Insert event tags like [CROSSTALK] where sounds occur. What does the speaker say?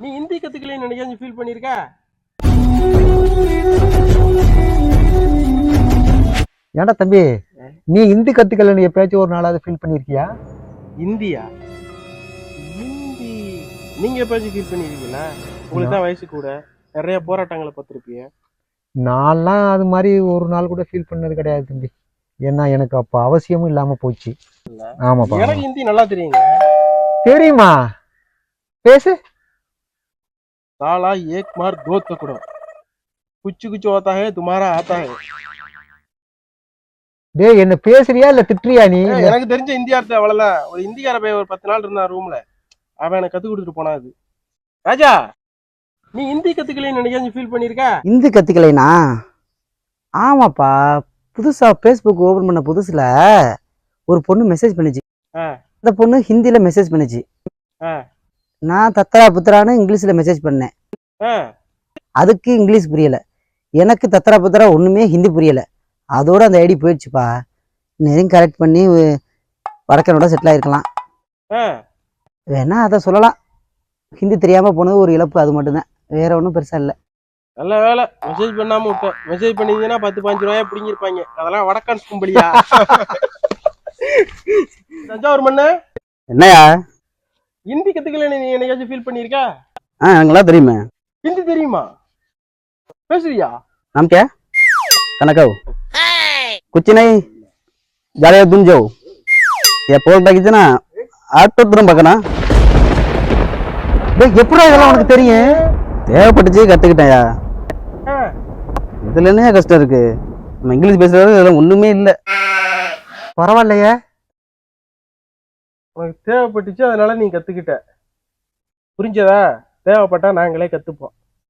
நீ ஹிந்தி கத்துக்கலன்னு நினைக்காம ஃபீல் பண்ணிருக்க? ஏன்டா தம்பி நீ ஹிந்தி கத்துக்கலன்னு எப்பயாச்சும் ஒரு நாளாவது ஃபீல் பண்ணிருக்கியா? இந்தியா? ஹிந்தி நீங்க எப்பயாச்சும் ஃபீல் பண்ணிருக்கீங்களா? உங்களுக்கு தான் வயசு கூட. நிறைய போராட்டங்களை பார்த்துருப்பீங்க நான்லாம் அது மாதிரி ஒரு நாள் கூட ஃபீல் பண்ணது கிடையாது தம்பி. ஏன்னா எனக்கு அப்போ அவசியமும் இல்லாம போச்சு. ஆமாப்பா எனக்கு ஹிந்தி நல்லா தெரியுங்க. தெரியுமா? பேசு. साला एक मार दो तकड़ो कुछ कुछ होता है तुम्हारा आता है டேய் என்ன பேசுறியா இல்ல திட்டுறியா நீ ஏய், எனக்கு தெரிஞ்ச இந்தியா அர்த்தம் அவ்வளவுதான் ஒரு இந்திக்கார பையன் ஒரு பத்து நாள் இருந்தான் ரூம்ல அவன் எனக்கு கத்து கொடுத்துட்டு போனா அது ராஜா நீ ஹிந்தி கத்துக்கலன்னு நினைக்காம ஃபீல் பண்ணிருக்க ஹிந்தி கற்றுக்கலைனா ஆமாப்பா புதுசாக ஃபேஸ்புக் ஓப்பன் பண்ண புதுசில் ஒரு பொண்ணு மெசேஜ் பண்ணுச்சு ஆ. அந்த பொண்ணு ஹிந்தியில் மெசேஜ் பண்ணுச்சு ஆ. நான் தத்தரா புத்தரான்னு இங்கிலீஷில் மெசேஜ் பண்ணேன். அதுக்கு இங்கிலீஷ் புரியல. எனக்கு தத்தரா புத்தரா ஒன்றுமே ஹிந்தி புரியல. அதோட அந்த ஐடி போயிடுச்சுப்பா. நேரம் கரெக்ட் பண்ணி வடக்கனோட செட்டில் ஆயிருக்கலாம். ஆ. வேணா அதை சொல்லலாம். ஹிந்தி தெரியாமல் போனது ஒரு இழப்பு அது மட்டும்தான். வேற ஒன்றும் பெருசாக இல்லை. நல்ல வேலை. மெசேஜ் பண்ணாம விட்டேன் மெசேஜ் பண்ணிருந்தீங்கன்னா பத்து பாஞ்சு ரூபாயா பிடிங்கிருப்பாங்க. அதெல்லாம் வடக்கான் கும்பலியா [LAUGHS] தஞ்சாவூர் மண்ணு? என்னையா ஹிந்தி கத்துக்கலன்னு நீ என்னைக்காச்சும் ஃபீல் பண்ணிருக்க ஆ எனக்குலாம் தெரியுமே ஹிந்தி தெரியுமா பேசுறியா नाम क्या है कनकव कुछ नहीं जाले तुम जाओ ये पोल बाकी ना ஆட்டோ திரும்ப பார்க்கணும் டேய் எப்படா இதெல்லாம் உனக்கு தெரியும் தேவைப்பட்டுச்சு கற்றுக்கிட்டேன்யா ஆ, இதில் என்ன கஷ்டம் இருக்கு நம்ம இங்கிலீஷ் பேசுறது இதெல்லாம் ஒன்றுமே இல்லை பரவாயில்லையே உனக்கு தேவைப்பட்டுச்சு அதனால நீ கற்றுக்கிட்ட புரிஞ்சதா? தேவைப்பட்டா நாங்களே கற்றுப்போம்